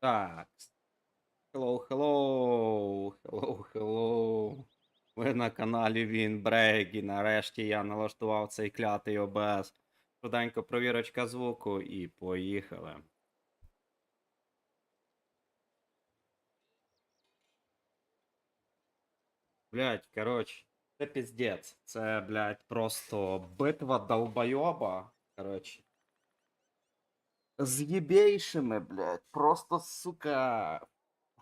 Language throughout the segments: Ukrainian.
Так. Hello, hello, hello, hello. Ви на каналі Вінбрейк, і нарешті я налаштував цей клятий ОБС. Швиденько провірочка звуку і поїхали. Блять, коротше, це піздець. Це, блядь, просто битва долбойоба. Коротше. З єбейшими, блядь. Просто, сука.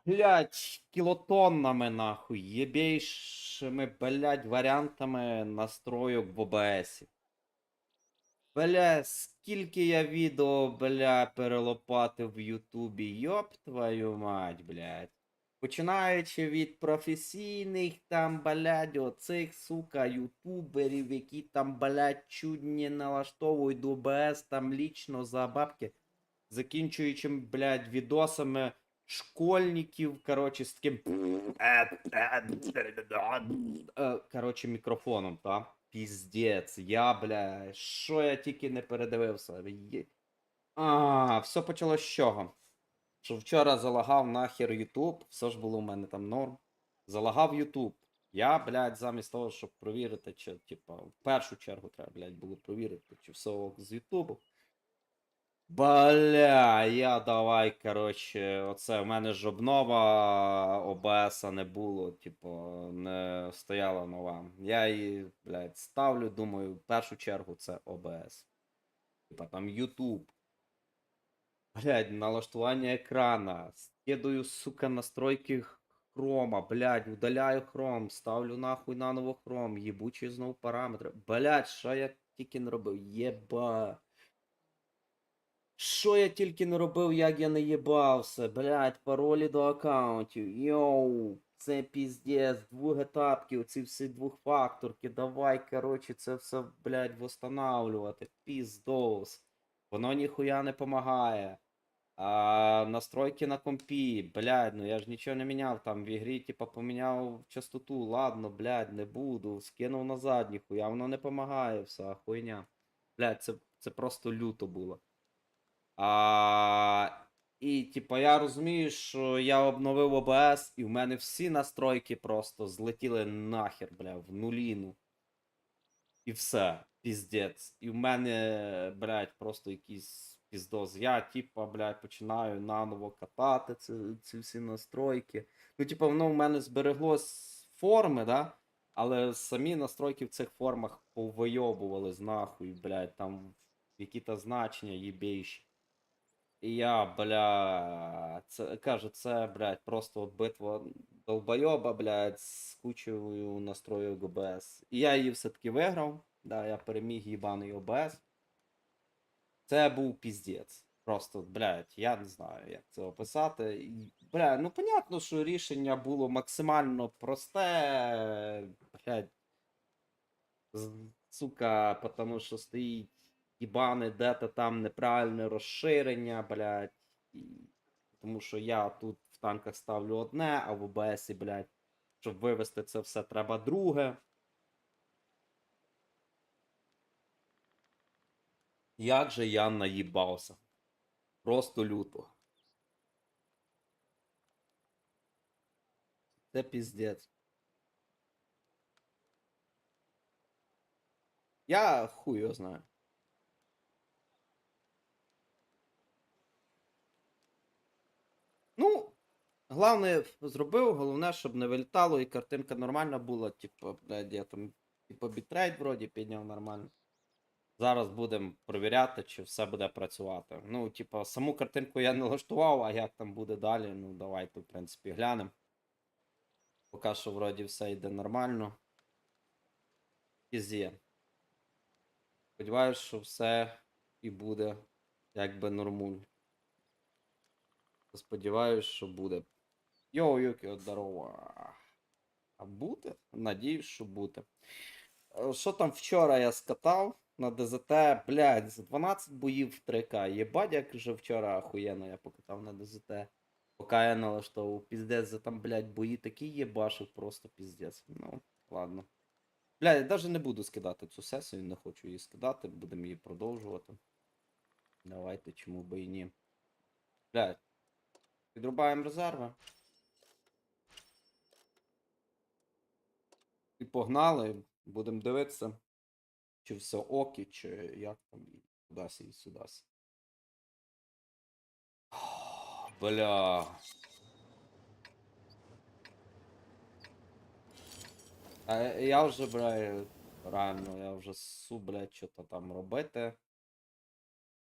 Блядь, кілотоннами нахуй. Єбейшими, блядь, варіантами настройок в ОБС. Бля, скільки я відео, бля, перелопатив в Ютубі, йоп твою мать, блядь. Починаючи від професійних там, блядь, оцих, сука, ютуберів, які там, блядь, чудні налаштовують до ОБС там лічно за бабки. Закінчуючи, блядь, відосами школьників, коротше, з таким. Е, Коротше, мікрофоном, та? Піздець, я, бля, що я тільки не передивився. А, все почалось з чого? Що вчора залагав нахер Ютуб, все ж було в мене там норм. Залагав Ютуб. Я, блядь, замість того, щоб провірити, чи, типа, в першу чергу треба, блядь, було провірити, чи все з Ютубу. Бля, я давай, коротше, оце в мене ж обнова ОБС не було, типу, не стояла нова. Я її, блядь, ставлю, думаю, в першу чергу це ОБС. Типа там YouTube. Блядь, налаштування екрана. Скидаю, сука, настройки хрома, блядь, удаляю хром, ставлю нахуй наново хром, їбучі знову параметри. Блядь, що я тільки не робив? Єба. Що я тільки не робив, як я не їбався, блядь, паролі до аккаунтів. Йоу, це піздець, двохетапки, оці всі двохфакторки. Давай, коротше, це все, блядь, восстанавлювати. Піздос. Воно ніхуя не помагає. А настройки на компі, блядь, ну я ж нічого не міняв там в ігрі, типа поміняв частоту, ладно, блядь, не буду, скинув назад, ніхуя, воно не помагає, вся хуйня. Блядь, це, це просто люто було. А, і, типа, я розумію, що я обновив OBS, і в мене всі настройки просто злетіли нахер, бля, в нуліну. І все, піздець. І в мене, блядь, просто якийсь піздоз. Я, типа, блядь, починаю наново катати ці, ці всі настройки. Ну, типа, воно в мене збереглось форми, да? Але самі настройки в цих формах повийобували з нахуй, блядь, там які-то значення їбейші. І я, бля, це кажу, це, блядь, просто битва долбойоба, блядь, з кучою настроїв ОБС. І я її все-таки виграв. Да, я переміг їбаний ОБС. Це був піздець. Просто, блядь, я не знаю, як це описати. І, Бля, ну понятно, що рішення було максимально просте, блядь. Сука, потому що стоїть їбане де-то там неправильне розширення, блядь. Тому що я тут в танках ставлю одне, а в ОБС, блядь, щоб вивести це все, треба друге. Як же я наїбався? Просто люто. Це піздець. Я хуй його знаю. Ну, головне зробив, головне, щоб не вилітало і картинка нормальна була. Типу, блядь, я там типу бітрейт вроді підняв нормально. Зараз будемо перевіряти, чи все буде працювати. Ну, типу, саму картинку я налаштував, а як там буде далі, ну давайте, в принципі, глянемо. Поки що вроді все йде нормально. Пізє. Сподіваюсь, що все і буде якби нормуль. Сподіваюсь, що буде. Йоу, Юкі, здорово. А буде? Надіюсь, що буде. Е, Що там вчора я скатав на ДЗТ, блядь, за 12 боїв в 3К. Єбать, як же вчора охуєнно я покатав на ДЗТ. Поки я налаштовував. Піздець, за там, блядь, бої такі єбашив, просто піздець. Ну, ладно. Блядь, я навіть не буду скидати цю сесію, не хочу її скидати, будемо її продовжувати. Давайте, чому би і ні. Блядь. Підрубаємо резерви. Погнали. Будемо дивитися, чи все окі, чи як там і кудись і сюдась. Бля. А я вже, бля, реально, я вже су, блядь, що-то там робити.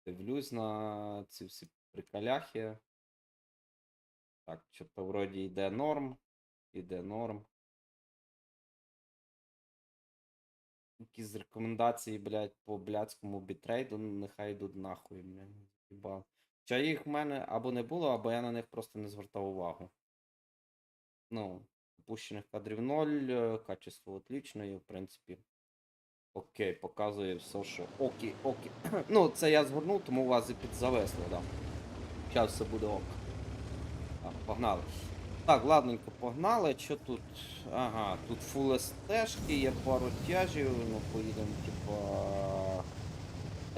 Дивлюсь на ці всі приколяхи. Так, що-то вроді йде норм. Іде норм. Якісь рекомендації, блядь, по блядському бітрейду, ну, нехай йдуть нахуй, блядь. Хоча їх в мене або не було, або я на них просто не звертав увагу. Ну, опущених кадрів 0, е, качество отлично, і в принципі. Окей, показує все, що окей, окей. ну, це я згорнув, тому у вас і підзавесло, да. Зараз все буде ок. Так, погнали. Так, ладненько, погнали. Що тут? Ага, тут фул СТшки, є пару тяжів, ну поїдемо, типа.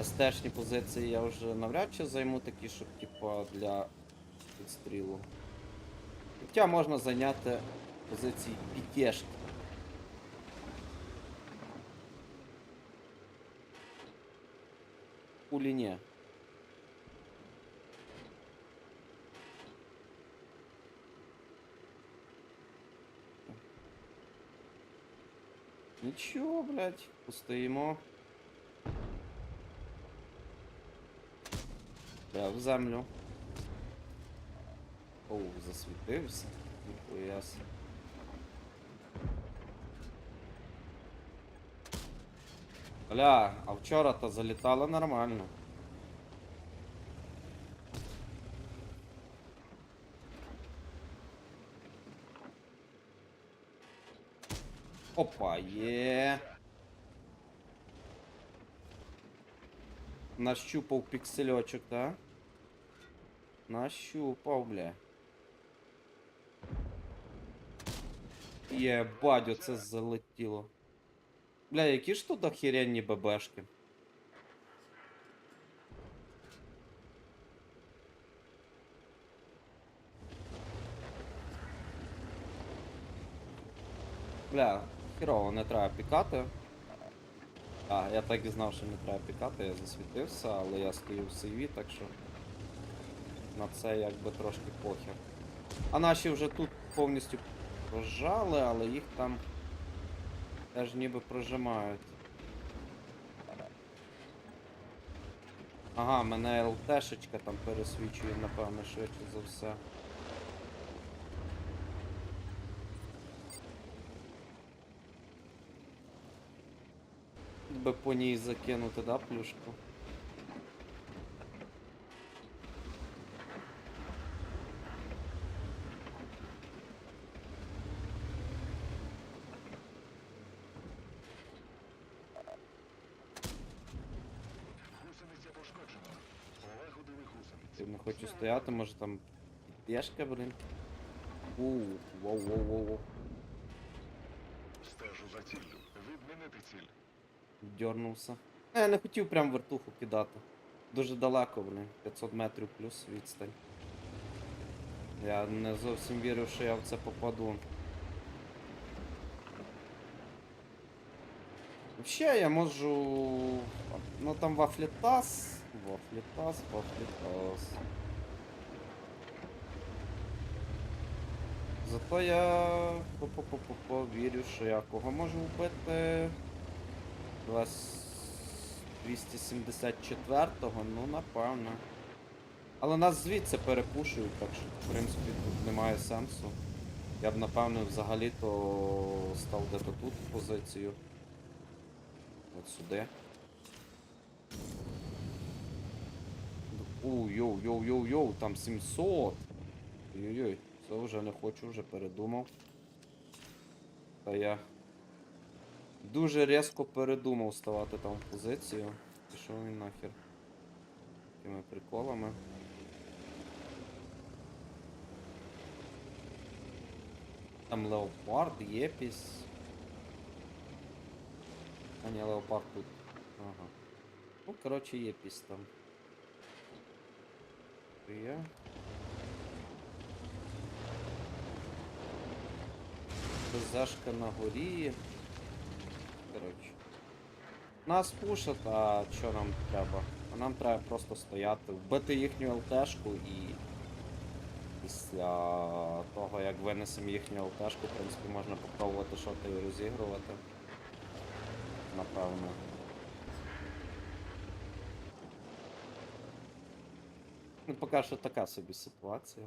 СТшні позиції я вже навряд чи займу такі, щоб типа для підстрілу. Хоча можна зайняти позиції пітєшки. Пулі ні. Нічого, блядь, постоїмо. Бля, в землю. Оу, засвітився. Ніхуя си. Бля, а вчора-то залітало нормально. Опа, є. Нащупав піксельочок, так? Нащупав, бля. Єбать, оце залетіло. Бля, які ж тут охеренні ББшки. Бля, херово, не треба пікати. А, я так і знав, що не треба пікати, я засвітився, але я стою в сейві, так що на це якби трошки похер. А наші вже тут повністю прожали, але їх там теж ніби прожимають. Ага, мене ЛТшечка там пересвічує, напевно, швидше за все. Би по ній закинути, да, плюшку? Ти не хочу стояти, може там пішка, блін. Ууу, воу воу воу воу. Стежу за ціллю. Відмінити ціль. Дьорнувся. Я не хотів прям вертуху кидати. Дуже далеко, блін. 500 метрів плюс відстань. Я не зовсім вірив, що я в це попаду. Взагалі я можу. Ну там вафлітас. Вафлітас, вафлітас. Зато я по-по-по-по вірю, що я кого можу вбити. 274-го, ну напевно. Але нас звідси перепушують, так що в принципі тут немає сенсу. Я б напевно взагалі-то став де-то тут позицію. От сюди. У, йоу, йоу, йоу, йоу, там 700. Ой-ой-ой, це вже не хочу, вже передумав. Та я Дуже різко передумав ставати там в позицію. Пішов він нахер. Такими приколами. Там леопард, єпіс. А не леопард тут. Ага. Ну, коротше, єпіс там. Є. Зашка на горі. Коротше. Нас пушать, а що нам треба? А нам треба просто стояти, вбити їхню ЛТшку і після того, як винесемо їхню ЛТшку, в принципі, можна попробувати шоти і розігрувати. Напевно. Ну, поки що така собі ситуація.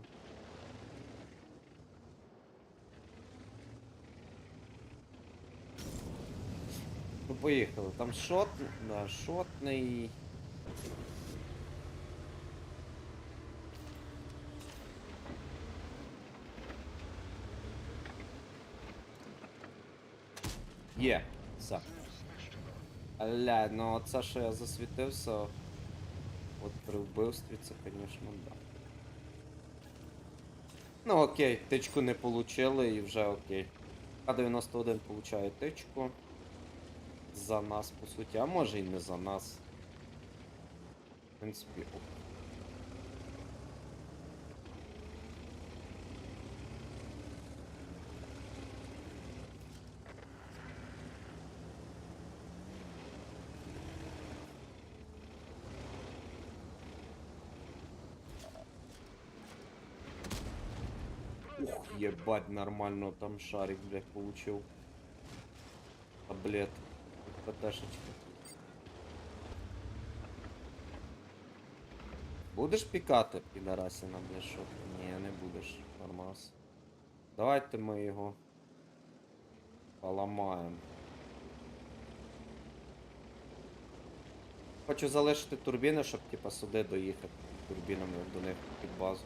Поїхали. Там шот, да, шотний. Є, все. Аля, ну це, що я засвітився, от при вбивстві, це, звісно, да. Ну окей, тичку не получили і вже окей. А91 получає тичку. За нас, по суті, а може і не за нас. В принципі, ок. Ух, ебать, нормально там шарик, блядь, получил. Таблет. ПТшечка. Будеш пікати, підарасіна, блядь? Ні, не будеш. Нормас. Давайте ми його поламаємо. Хочу залишити турбіни, щоб типа сюди доїхати турбінами до них під базу.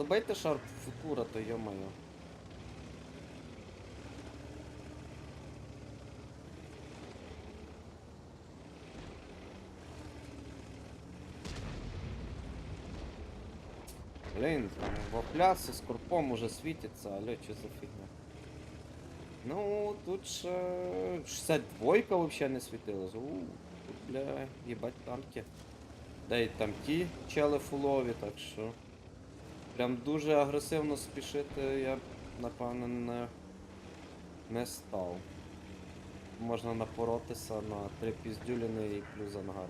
Добайте шарп футура, то йо-моє. Блін, там вапляси з корпом уже світиться, алло, що за фігня? Ну, тут ще 62 вообще не світилась. У, тут, бля, їбать танки. Да і там ті чели фулові, так що. Прям дуже агресивно спішити я, напевно, не, не став. Можна напоротися на три піздюліни і плюс ангар.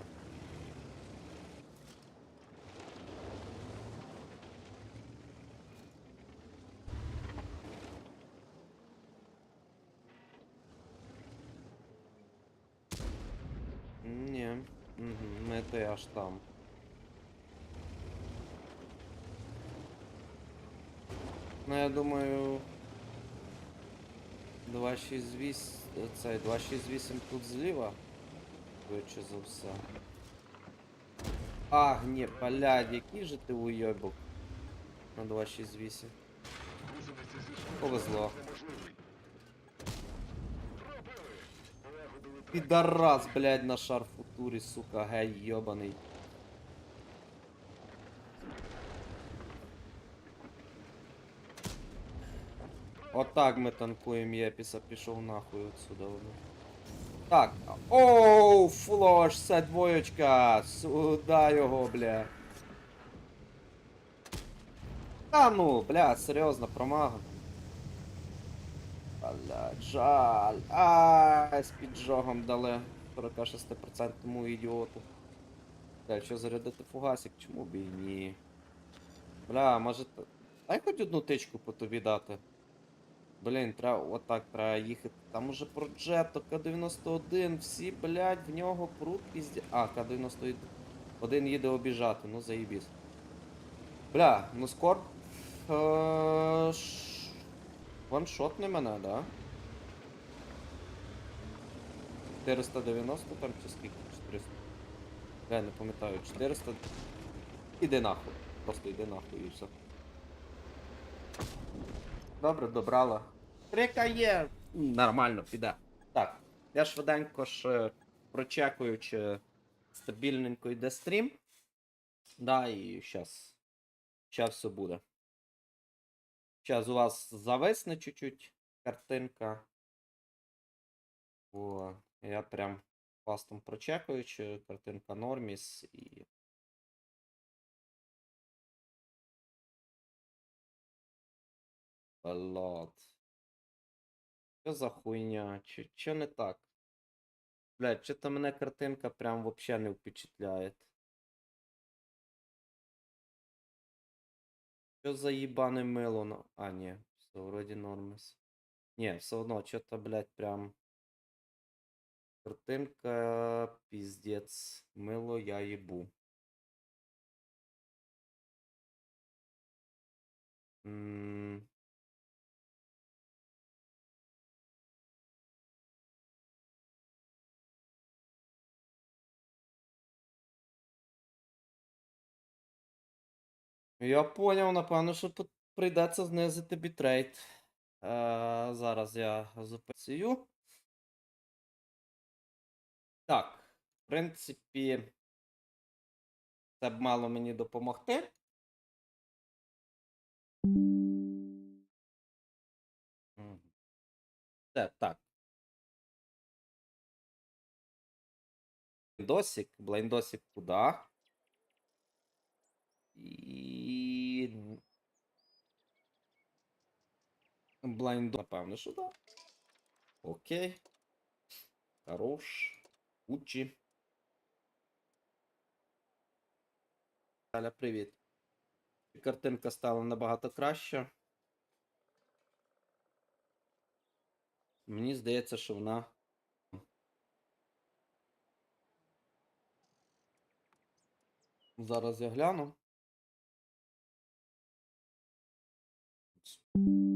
Ні, угу, ми то аж там. Ну, я думаю. 268. Цей 268 тут зліва. Швидше за все. Ах, ні, блядь, який же ти уйобок. На 268. Гусениця зі скоростю Повезло. Підарас, блядь, на шарфутурі, сука, гей, йобаний. Отак ми танкуємо Єпіса, пішов нахуй отсюда. Так. Оу, флош, це двоєчка. Сюда його, бля. Та ну, бля, серйозно, промага. Блядь, жаль. Ай, з піджогом дали 46% ідіоту. Бля, що зарядити фугасик, чому б і ні? Бля, може. Дай хоч одну тичку по тобі дати. Блін, треба отак треба їхати. Там уже проджето, К-91, всі, блядь, в нього прут пізді. А, К-91 один їде обіжати, ну заїбісь. Бля, ну скоро. Е, ш- Ваншотни мене, да? 490 там чи скільки? 400. Я не пам'ятаю, 400. Іди нахуй. Просто йди нахуй і все. Добре, добрала. Трика є. Нормально, піде. Так, я швиденько ж прочекую, чи стабільненько йде стрім. Да, і щас. Щас все буде. Щас у вас зависне чуть-чуть картинка. О, я прям пастом прочекаю, чи картинка норміс і. Блад. Що за хуйня? Чи, чи не так? Блядь, чи то мене картинка прям вообще не впечатляє. Що за їбане мило. А, ні, все, вроді нормис. Ні, все одно, що-то, блядь, прям. Картинка, піздець, мило я їбу. М, Я поняв, напевно, що прийдеться знизити бітрейт. Е, зараз я зупиню. Так, в принципі, це б мало мені допомогти. Це так. Блайндосик, блайндосик куди? І. Блайндо, напевно, що да. Окей. Хорош. Учі. Таля, привіт. Картинка стала набагато краще. Мені здається, що вона. Зараз я гляну. you